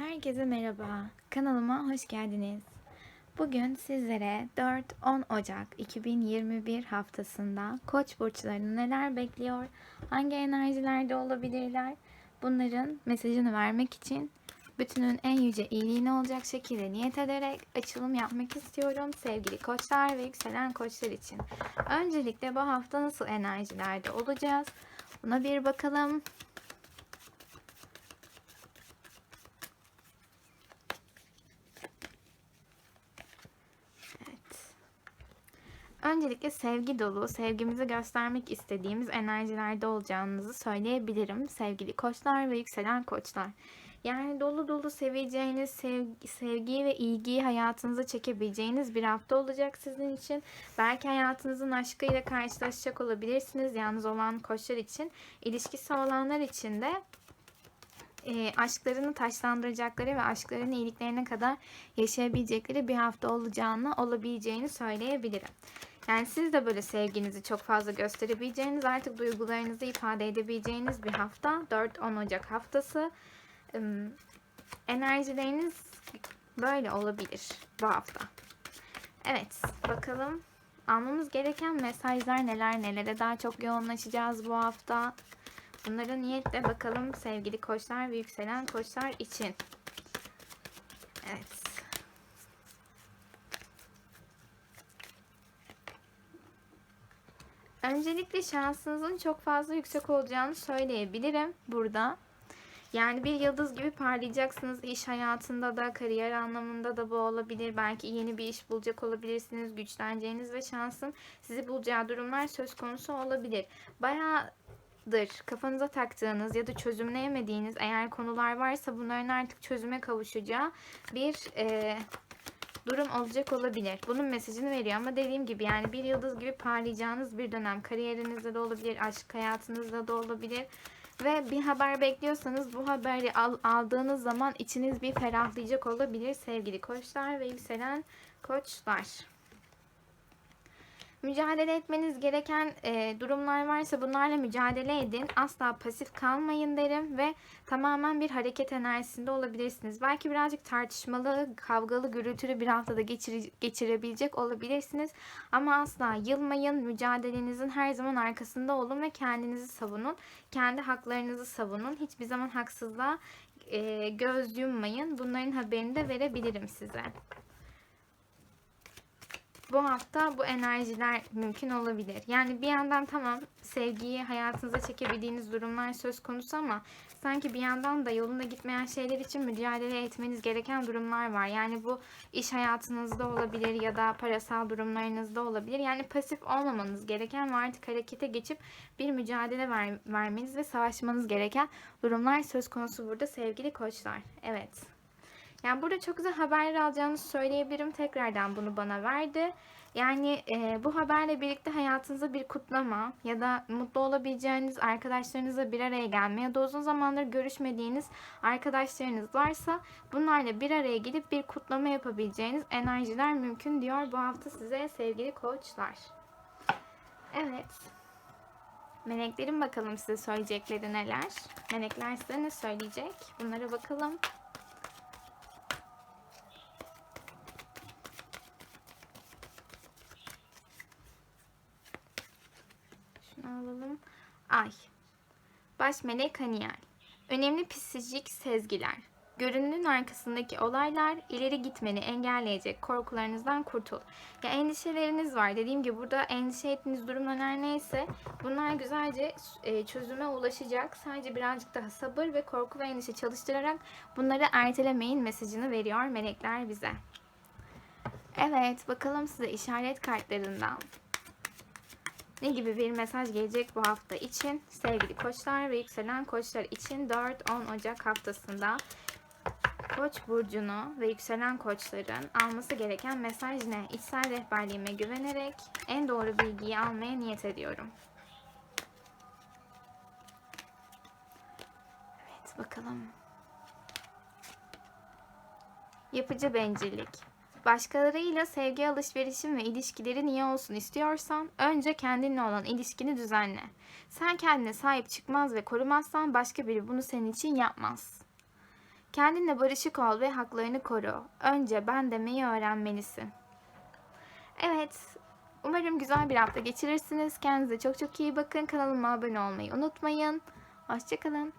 Herkese merhaba. Kanalıma hoş geldiniz. Bugün sizlere 4-10 Ocak 2021 haftasında Koç burçlarını neler bekliyor, hangi enerjilerde olabilirler, bunların mesajını vermek için bütünün en yüce iyiliğine olacak şekilde niyet ederek açılım yapmak istiyorum sevgili koçlar ve yükselen koçlar için. Öncelikle bu hafta nasıl enerjilerde olacağız? Buna bir bakalım. Öncelikle sevgi dolu, sevgimizi göstermek istediğimiz enerjilerde olacağınızı söyleyebilirim sevgili koçlar ve yükselen koçlar. Yani dolu dolu seveceğiniz, sevgi, sevgiyi ve ilgiyi hayatınıza çekebileceğiniz bir hafta olacak sizin için. Belki hayatınızın aşkıyla karşılaşacak olabilirsiniz yalnız olan koçlar için. İlişkisi olanlar için de e, aşklarını taşlandıracakları ve aşklarını iyiliklerine kadar yaşayabilecekleri bir hafta olacağını, olabileceğini söyleyebilirim. Yani siz de böyle sevginizi çok fazla gösterebileceğiniz, artık duygularınızı ifade edebileceğiniz bir hafta. 4-10 Ocak haftası. Enerjileriniz böyle olabilir bu hafta. Evet, bakalım almamız gereken mesajlar neler, nelere daha çok yoğunlaşacağız bu hafta. Bunlara niyetle bakalım sevgili koçlar ve yükselen koçlar için. Evet. Öncelikle şansınızın çok fazla yüksek olacağını söyleyebilirim burada. Yani bir yıldız gibi parlayacaksınız iş hayatında da, kariyer anlamında da bu olabilir. Belki yeni bir iş bulacak olabilirsiniz. Güçleneceğiniz ve şansın sizi bulacağı durumlar söz konusu olabilir. Bayağı kafanıza taktığınız ya da çözümleyemediğiniz eğer konular varsa bunların artık çözüme kavuşacağı bir e, durum olacak olabilir. Bunun mesajını veriyor ama dediğim gibi yani bir yıldız gibi parlayacağınız bir dönem kariyerinizde de olabilir, aşk hayatınızda da olabilir. Ve bir haber bekliyorsanız bu haberi al, aldığınız zaman içiniz bir ferahlayacak olabilir sevgili koçlar ve yükselen koçlar mücadele etmeniz gereken e, durumlar varsa bunlarla mücadele edin. Asla pasif kalmayın derim ve tamamen bir hareket enerjisinde olabilirsiniz. Belki birazcık tartışmalı, kavgalı, gürültülü bir haftada geçire, geçirebilecek olabilirsiniz. Ama asla yılmayın. Mücadelenizin her zaman arkasında olun ve kendinizi savunun. Kendi haklarınızı savunun. Hiçbir zaman haksızlığa e, göz yummayın. Bunların haberini de verebilirim size bu hafta bu enerjiler mümkün olabilir. Yani bir yandan tamam sevgiyi hayatınıza çekebildiğiniz durumlar söz konusu ama sanki bir yandan da yolunda gitmeyen şeyler için mücadele etmeniz gereken durumlar var. Yani bu iş hayatınızda olabilir ya da parasal durumlarınızda olabilir. Yani pasif olmamanız gereken ve artık harekete geçip bir mücadele ver, vermeniz ve savaşmanız gereken durumlar söz konusu burada sevgili koçlar. Evet. Yani burada çok güzel haberler alacağınızı söyleyebilirim. Tekrardan bunu bana verdi. Yani e, bu haberle birlikte hayatınızda bir kutlama ya da mutlu olabileceğiniz arkadaşlarınızla bir araya gelme ya da uzun zamandır görüşmediğiniz arkadaşlarınız varsa bunlarla bir araya gidip bir kutlama yapabileceğiniz enerjiler mümkün diyor bu hafta size sevgili koçlar. Evet. Meleklerin bakalım size söyleyecekleri neler. Melekler size ne söyleyecek? Bunlara bakalım. Ay. Baş melek Haniel. Önemli psikolojik sezgiler. Görünümün arkasındaki olaylar ileri gitmeni engelleyecek korkularınızdan kurtul. Ya endişeleriniz var. Dediğim gibi burada endişe ettiğiniz durumlar neyse bunlar güzelce e, çözüme ulaşacak. Sadece birazcık daha sabır ve korku ve endişe çalıştırarak bunları ertelemeyin mesajını veriyor melekler bize. Evet bakalım size işaret kartlarından ne gibi bir mesaj gelecek bu hafta için sevgili koçlar ve yükselen koçlar için 4-10 Ocak haftasında Koç burcunu ve yükselen koçların alması gereken mesaj ne? İçsel rehberliğime güvenerek en doğru bilgiyi almaya niyet ediyorum. Evet bakalım. Yapıcı bencillik. Başkalarıyla sevgi alışverişin ve ilişkilerin iyi olsun istiyorsan önce kendinle olan ilişkini düzenle. Sen kendine sahip çıkmaz ve korumazsan başka biri bunu senin için yapmaz. Kendinle barışık ol ve haklarını koru. Önce ben demeyi öğrenmelisin. Evet, umarım güzel bir hafta geçirirsiniz. Kendinize çok çok iyi bakın. Kanalıma abone olmayı unutmayın. Hoşçakalın.